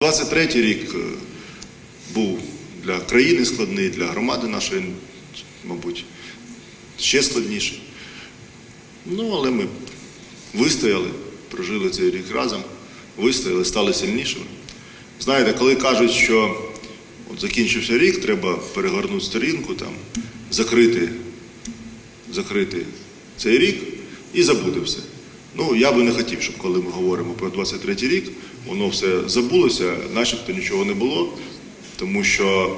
23-й рік е, був для країни складний, для громади нашої, мабуть, ще складніший. Ну, але ми вистояли, прожили цей рік разом, вистояли, стали сильнішими. Знаєте, коли кажуть, що от закінчився рік, треба перегорнути сторінку, там, закрити, закрити цей рік і забути все. Ну, я би не хотів, щоб коли ми говоримо про 23-й рік, воно все забулося, начебто нічого не було, тому що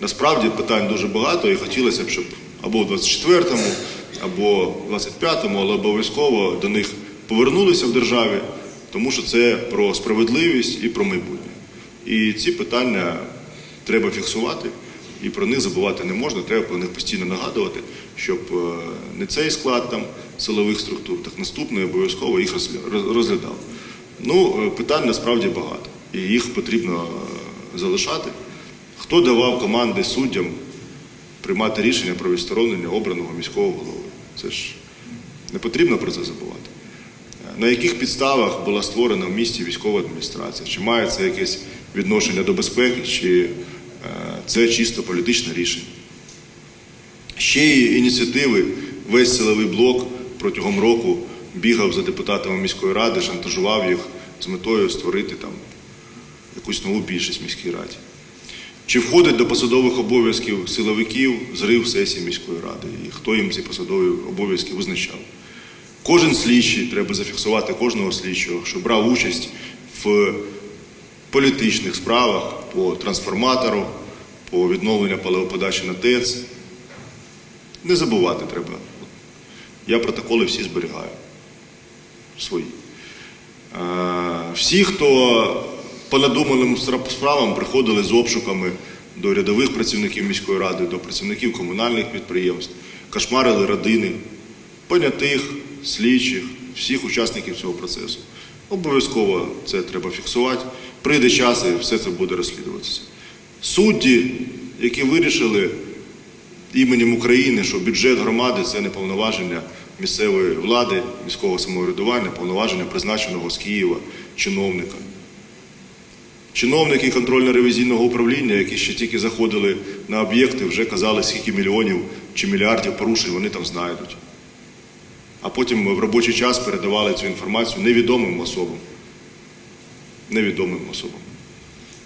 насправді питань дуже багато і хотілося б, щоб або в 24-му, або в 25-му, але обов'язково до них повернулися в державі, тому що це про справедливість і про майбутнє. І ці питання треба фіксувати, і про них забувати не можна, треба про них постійно нагадувати, щоб е, не цей склад там силових структур, так наступний обов'язково їх розгля- розглядав. Ну, е, питань насправді багато, і їх потрібно е, залишати. Хто давав команди суддям приймати рішення про відсторонення обраного міського голови? Це ж не потрібно про це забувати. На яких підставах була створена в місті військова адміністрація? Чи має це якесь відношення до безпеки, чи це чисто політичне рішення? Ще є ініціативи, весь силовий блок протягом року бігав за депутатами міської ради, шантажував їх з метою створити там якусь нову більшість в міській раді. Чи входить до посадових обов'язків силовиків зрив сесії міської ради? І хто їм ці посадові обов'язки визначав? Кожен слідчий, треба зафіксувати кожного слідчого, що брав участь в політичних справах по трансформатору, по відновленню паливоподачі на ТЕЦ. Не забувати треба. Я протоколи всі зберігаю. Свої. Всі, хто по надуманим справам приходили з обшуками до рядових працівників міської ради, до працівників комунальних підприємств, кошмарили родини, понятих, слідчих, всіх учасників цього процесу. Обов'язково це треба фіксувати. Прийде час і все це буде розслідуватися. Судді, які вирішили іменем України, що бюджет громади це не повноваження місцевої влади, міського самоврядування, повноваження призначеного з Києва чиновника. Чиновники контрольно-ревізійного управління, які ще тільки заходили на об'єкти, вже казали, скільки мільйонів чи мільярдів порушень вони там знайдуть. А потім в робочий час передавали цю інформацію невідомим особам. Невідомим особам.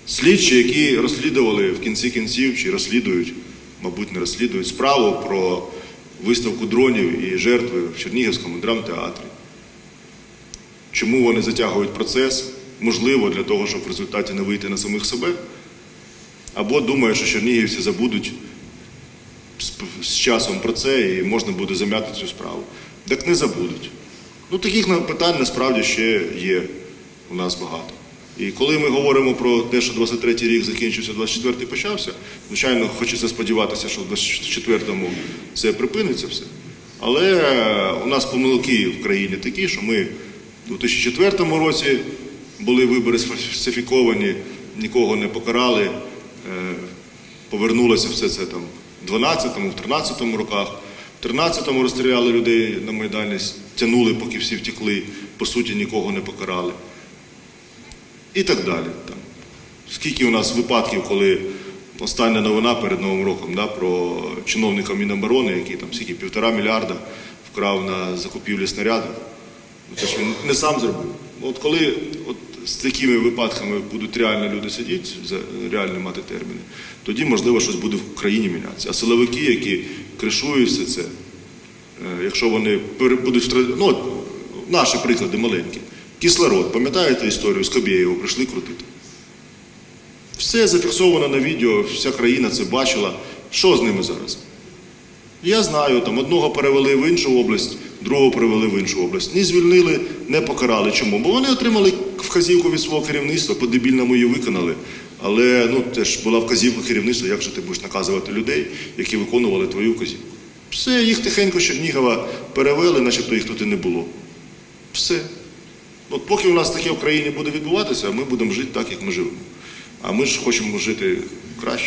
Слідчі, які розслідували в кінці кінців чи розслідують, мабуть, не розслідують справу про виставку дронів і жертви в Чернігівському драмтеатрі. Чому вони затягують процес? Можливо, для того, щоб в результаті не вийти на самих себе, або думають, що чернігівці забудуть з, часом про це і можна буде зам'яти цю справу. Так не забудуть. Ну, таких питань насправді ще є у нас багато. І коли ми говоримо про те, що 23-й рік закінчився, 24-й почався, звичайно, хочеться сподіватися, що в 24-му це припиниться все. Але у нас помилки в країні такі, що ми у 2004 році були вибори сфальсифіковані, нікого не покарали, е, повернулося все це там в 12-му, в 13-му роках. В 13-му розстріляли людей на Майдані, тягнули, поки всі втекли, по суті, нікого не покарали. І так далі. Там. Скільки у нас випадків, коли остання новина перед Новим роком да, про чиновника Міноборони, який там скільки півтора мільярда вкрав на закупівлі снарядів. Ну, Це ж він не сам зробив. От коли от з такими випадками будуть реально люди сидіти, реально мати терміни, тоді можливо щось буде в країні мінятися. А силовики, які кришують все це, Е, якщо вони будуть ну, наші приклади маленькі. Кислород, пам'ятаєте історію з Кобєєва, прийшли крутити. Все зафіксовано на відео, вся країна це бачила. Що з ними зараз? Я знаю, там одного перевели в іншу область, другого перевели в іншу область. Ні звільнили, не покарали. Чому? Бо вони отримали вказівку від свого керівництва, по-дебільному її виконали. Але ну, це ж була вказівка керівництва, як же ти будеш наказувати людей, які виконували твою вказівку. Все, їх тихенько Чернігова перевели, начебто їх тут і не було. Все. От поки у нас таке в країні буде відбуватися, ми будемо жити так, як ми живемо. А ми ж хочемо жити краще.